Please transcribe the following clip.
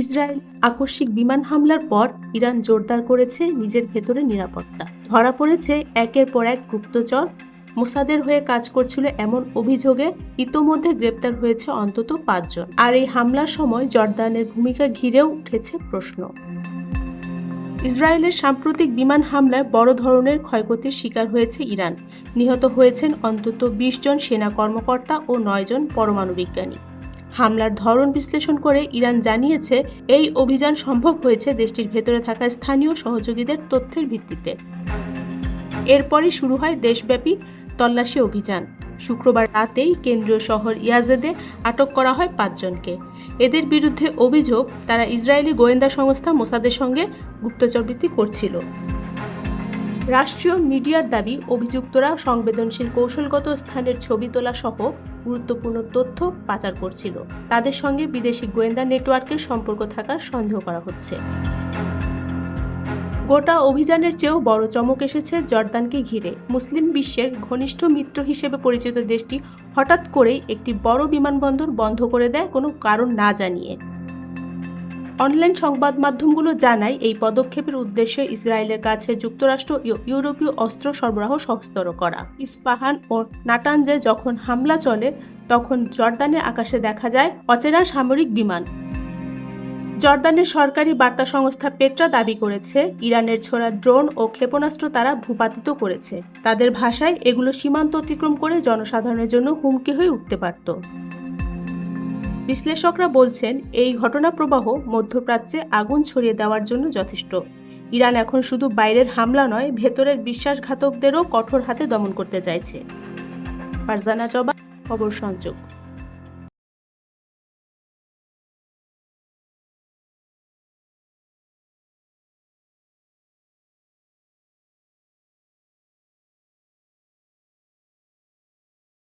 Israel আকস্মিক বিমান হামলার পর ইরান জোরদার করেছে নিজের ভেতরে নিরাপত্তা। ধরা পড়েছে একের পর এক গুপ্তচর। মোসাদের হয়ে কাজ করছিল এমন অভিযোগে ইতোমধ্যে গ্রেপ্তার হয়েছে অন্তত পাঁচজন। আর এই হামলার সময় জর্দানের ভূমিকা ঘিরেও উঠেছে প্রশ্ন। ইসরায়েলের সাম্প্রতিক বিমান হামলায় বড় ধরনের ক্ষয়ক্ষতির শিকার হয়েছে ইরান। নিহত হয়েছেন অন্তত বিশ জন সেনা কর্মকর্তা ও নয় জন পরমাণু বিজ্ঞানী। হামলার ধরন বিশ্লেষণ করে ইরান জানিয়েছে, এই অভিযান সম্ভব হয়েছে দেশটির ভেতরে থাকা স্থানীয় সহযোগীদের তথ্যের ভিত্তিতে। এরপরই শুরু হয় দেশব্যাপী তল্লাশি অভিযান। শুক্রবার রাতেই কেন্দ্রীয় শহর ইয়াজেদে আটক করা হয় পাঁচজনকে। এদের বিরুদ্ধে অভিযোগ, তারা ইসরায়েলি গোয়েন্দা সংস্থা মোসাদের সঙ্গে গুপ্তচরবৃত্তি করছিল। রাষ্ট্রীয় মিডিয়ার দাবি, অভিযুক্তরা সংবেদনশীল কৌশলগত স্থানের ছবি তোলা সহ গুরুত্বপূর্ণ তথ্য পাচার করছিল। তাদের সঙ্গে বিদেশি গোয়েন্দা নেটওয়ার্কের সম্পর্ক থাকার সন্দেহ করা হচ্ছে। গোটা অভিযানের চেয়েও বড় চমক এসেছে জর্দানকে ঘিরে। মুসলিম বিশ্বের ঘনিষ্ঠ মিত্র হিসেবে পরিচিত দেশটি হঠাৎ করেই একটি বড় বিমানবন্দর বন্ধ করে দেয় কোনো কারণ না জানিয়ে। অনলাইন সংবাদ মাধ্যমগুলো জানায়, এই পদক্ষেপের উদ্দেশ্যে ইসরায়েলের কাছে যুক্তরাষ্ট্র ইউরোপীয় অস্ত্র সরবরাহ সহজতর করা। ইস্পাহান ও নাটানজে যখন হামলা চলে, তখন জর্দানের আকাশে দেখা যায় অচেনা সামরিক বিমান। জর্দানের সরকারি বার্তা সংস্থা পেট্রা দাবি করেছে, ইরানের ছোড়া ড্রোন ও ক্ষেপণাস্ত্র তারা ভূপাতিত করেছে। তাদের ভাষায় এগুলো সীমান্ত অতিক্রম করে জনসাধারণের জন্য হুমকি হয়ে উঠতে পারত। বিশ্লেষকরা বলছেন, এই ঘটনা প্রবাহ মধ্যপ্রাচ্যে আগুন ছড়িয়ে দেওয়ার জন্য যথেষ্ট। ইরান এখন শুধু বাইরের হামলা নয়, ভেতরের বিশ্বাসঘাতকদেরও কঠোর হাতে দমন করতে চাইছে। ফারজানা জবা খবর সংযোগ।